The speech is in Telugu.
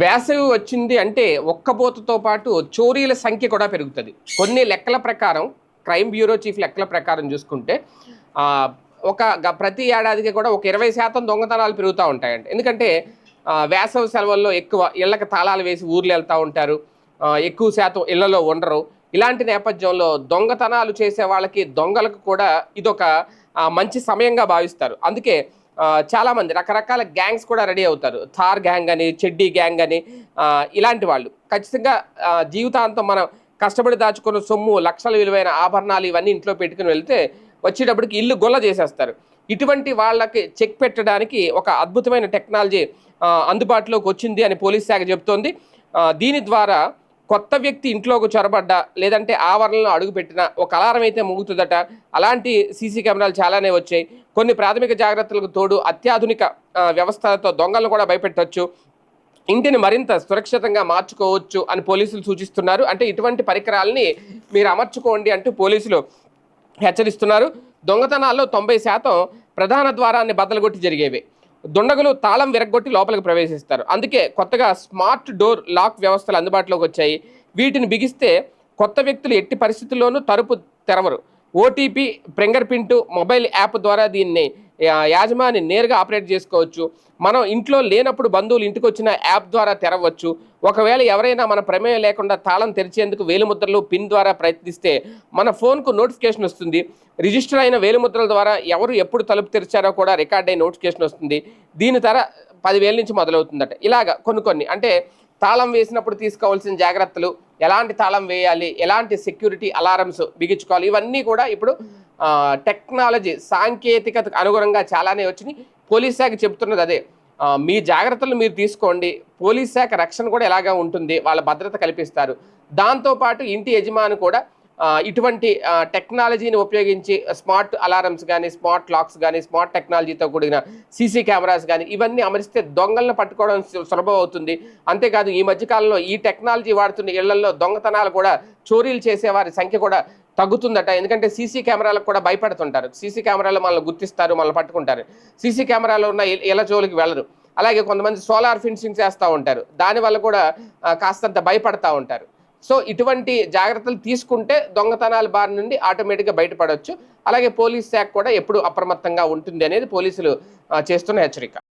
వేసవి వచ్చింది అంటే ఒక్కబోతతో పాటు చోరీల సంఖ్య కూడా పెరుగుతుంది. కొన్ని లెక్కల ప్రకారం క్రైమ్ బ్యూరో చీఫ్ లెక్కల ప్రకారం చూసుకుంటే ఒక ప్రతి ఏడాదికి కూడా ఒక ఇరవై శాతం దొంగతనాలు పెరుగుతూ ఉంటాయండి ఎందుకంటే వేసవి సెలవుల్లో ఎక్కువ ఇళ్ళకి తాళాలు వేసి ఊర్లు వెళ్తూ ఉంటారు. ఎక్కువ శాతం ఇళ్ళలో ఉండరు. ఇలాంటి నేపథ్యంలో దొంగతనాలు చేసే వాళ్ళకి దొంగలకు కూడా ఇదొక మంచి సమయంగా భావిస్తారు. అందుకే చాలామంది రకరకాల గ్యాంగ్స్ కూడా రెడీ అవుతారు. థార్ గ్యాంగ్ అని చెడ్డీ గ్యాంగ్ అని ఇలాంటి వాళ్ళు. ఖచ్చితంగా జీవితాంతం మనం కష్టపడి దాచుకున్న సొమ్ము లక్షల విలువైన ఆభరణాలు ఇవన్నీ ఇంట్లో పెట్టుకుని వెళ్తే వచ్చేటప్పటికి ఇల్లు గొల్ల చేసేస్తారు. ఇటువంటి వాళ్ళకి చెక్ పెట్టడానికి ఒక అద్భుతమైన టెక్నాలజీ అందుబాటులోకి వచ్చింది అని పోలీస్ శాఖ చెబుతోంది. దీని ద్వారా కొత్త వ్యక్తి ఇంట్లోకి చొరబడ్డా లేదంటే ఆవరణలో అడుగుపెట్టిన ఒక అలారం అయితే మోగుతుందట. అలాంటి సీసీ కెమెరాలు చాలానే వచ్చాయి. కొన్ని ప్రాథమిక జాగ్రత్తలకు తోడు అత్యాధునిక వ్యవస్థలతో దొంగలను కూడా భయపెట్టవచ్చు ఇంటిని మరింత సురక్షితంగా మార్చుకోవచ్చు అని పోలీసులు సూచిస్తున్నారు. అంటే ఇటువంటి పరికరాలని మీరు అమర్చుకోండి అంటూ పోలీసులు హెచ్చరిస్తున్నారు. దొంగతనాల్లో తొంభై శాతం ప్రధాన ద్వారాన్ని బద్దలుగొట్టి జరిగేవి. దుండగులు తాళం విరగొట్టి లోపలికి ప్రవేశిస్తారు. అందుకే కొత్తగా స్మార్ట్ డోర్ లాక్ వ్యవస్థలు అందుబాటులోకి వచ్చాయి. వీటిని బిగిస్తే కొత్త వ్యక్తులు ఎట్టి పరిస్థితుల్లోనూ తలుపు తెరవరు. OTP finger print mobile app ద్వారా దీన్ని యాజమాని నేరుగా ఆపరేట్ చేసుకోవచ్చు. మనం ఇంట్లో లేనప్పుడు బంధువులు ఇంటికి వచ్చిన యాప్ ద్వారా తెరవచ్చు. ఒకవేళ ఎవరైనా మన ప్రమేయం లేకుండా తాళం తెరిచేందుకు వేలిముద్రలు పిన్ ద్వారా ప్రయత్నిస్తే మన ఫోన్కు నోటిఫికేషన్ వస్తుంది. రిజిస్టర్ అయిన వేలిముద్రల ద్వారా ఎవరు ఎప్పుడు తలుపు తెరిచారో కూడా రికార్డ్ అయిన నోటిఫికేషన్ వస్తుంది. దీని ధర పదివేల నుంచి మొదలవుతుందట. ఇలాగ కొన్ని కొన్ని అంటే తాళం వేసినప్పుడు తీసుకోవాల్సిన జాగ్రత్తలు ఎలాంటి తాళం వేయాలి ఎలాంటి సెక్యూరిటీ అలారమ్స్ బిగించుకోవాలి ఇవన్నీ కూడా ఇప్పుడు టెక్నాలజీ సాంకేతికతకు అనుగుణంగా చాలానే వచ్చినాయి. పోలీస్ శాఖ చెబుతున్నది అదే. మీ జాగ్రత్తలు మీరు తీసుకోండి. పోలీస్ శాఖ రక్షణ కూడా ఎలాగా ఉంటుంది? వాళ్ళ భద్రత కల్పిస్తారు. దాంతోపాటు ఇంటి యజమాని కూడా ఇటువంటి టెక్నాలజీని ఉపయోగించి స్మార్ట్ అలారమ్స్ కానీ స్మార్ట్ లాక్స్ కానీ స్మార్ట్ టెక్నాలజీతో కూడిన సీసీ కెమెరాస్ కానీ ఇవన్నీ అమరిస్తే దొంగలను పట్టుకోవడం సు- సులభం అవుతుంది. అంతేకాదు ఈ మధ్యకాలంలో ఈ టెక్నాలజీ వాడుతున్న ఇళ్ళలో దొంగతనాలు కూడా చోరీలు చేసేవారి సంఖ్య కూడా తగ్గుతుందట. ఎందుకంటే సీసీ కెమెరాలకు కూడా భయపడుతుంటారు. సీసీ కెమెరాలు మనల్ని గుర్తిస్తారు మనల్ని పట్టుకుంటారు. సీసీ కెమెరాలో ఉన్న ఇ- జోలికి వెళ్ళరు. అలాగే కొంతమంది సోలార్ ఫిన్సింగ్ చేస్తూ ఉంటారు. దానివల్ల కూడా కాస్తంత భయపడతా ఉంటారు. సో ఇటువంటి జాగ్రత్తలు తీసుకుంటే దొంగతనాల బారి నుండి ఆటోమేటిక్గా బయటపడవచ్చు అలాగే పోలీస్ శాఖ కూడా ఎప్పుడు అప్రమత్తంగా ఉంటుంది అనేది పోలీసులు చేస్తున్న హెచ్చరిక.